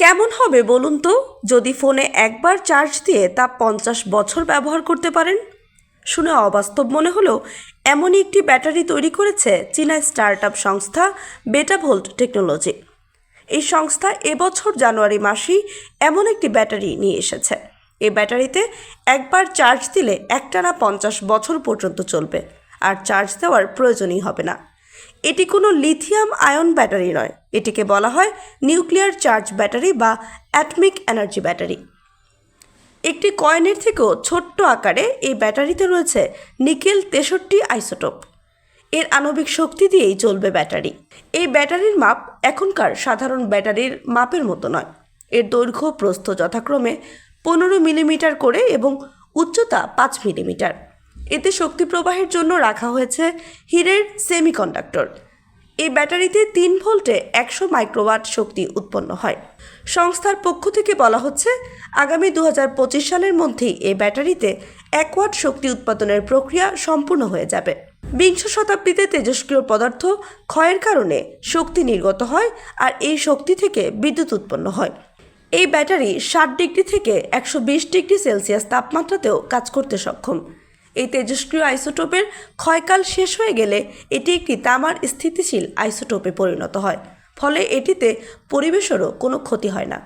কেমন হবে বলুন তো? যদি ফোনে একবার চার্জ দিয়ে তা পঞ্চাশ বছর ব্যবহার করতে পারেন? শুনে অবাস্তব মনে হলো, এমনই একটি ব্যাটারি তৈরি করেছে চীনা স্টার্টআপ সংস্থা বেটাভোল্ট টেকনোলজি। এই সংস্থা এবছর জানুয়ারি মাসেই এমন একটি ব্যাটারি নিয়ে এসেছে। এই ব্যাটারিতে একবার চার্জ দিলে একটানা পঞ্চাশ বছর পর্যন্ত চলবে, আর চার্জ দেওয়ার প্রয়োজনই হবে না। এটি কোনো লিথিয়াম আয়ন ব্যাটারি নয়। এটিকে বলা হয় নিউক্লিয়ার চার্জ ব্যাটারি বা অ্যাটমিক এনার্জি ব্যাটারি। একটি কয়েনের থেকেও ছোট্ট আকারে এই ব্যাটারিতে রয়েছে নিকেল তেষট্টি আইসোটোপ। এর আণবিক শক্তি দিয়েই চলবে ব্যাটারি। এই ব্যাটারির মাপ এখনকার সাধারণ ব্যাটারির মাপের মতো নয়। এর দৈর্ঘ্য প্রস্থ যথাক্রমে পনেরো মিলিমিটার করে এবং উচ্চতা পাঁচ মিলিমিটার। এতে শক্তি প্রবাহের জন্য রাখা হয়েছে হীরের সেমিকন্ডাক্টর। এই ব্যাটারিতে তিন ভোল্টে একশো মাইক্রোওয়াট শক্তি উৎপন্ন হয়। সংস্থার পক্ষ থেকে বলা হচ্ছে, আগামী দু হাজার পঁচিশ সালের মধ্যেই এই ব্যাটারিতে এক ওয়াট শক্তি উৎপাদনের প্রক্রিয়া সম্পূর্ণ হয়ে যাবে। বিংশ শতাব্দীতে তেজস্ক্রিয় পদার্থ ক্ষয়ের কারণে শক্তি নির্গত হয় আর এই শক্তি থেকে বিদ্যুৎ উৎপন্ন হয়। এই ব্যাটারি ষাট ডিগ্রি থেকে একশো বিশ ডিগ্রি সেলসিয়াস তাপমাত্রাতেও কাজ করতে সক্ষম। এই তেজস্ক্রিয় আইসোটোপের ক্ষয়কাল শেষ হয়ে গেলে এটি একটি তামার স্থিতিশীল আইসোটোপে পরিণত হয়, ফলে এটিতে পরিবেশেরও কোনো ক্ষতি হয় না।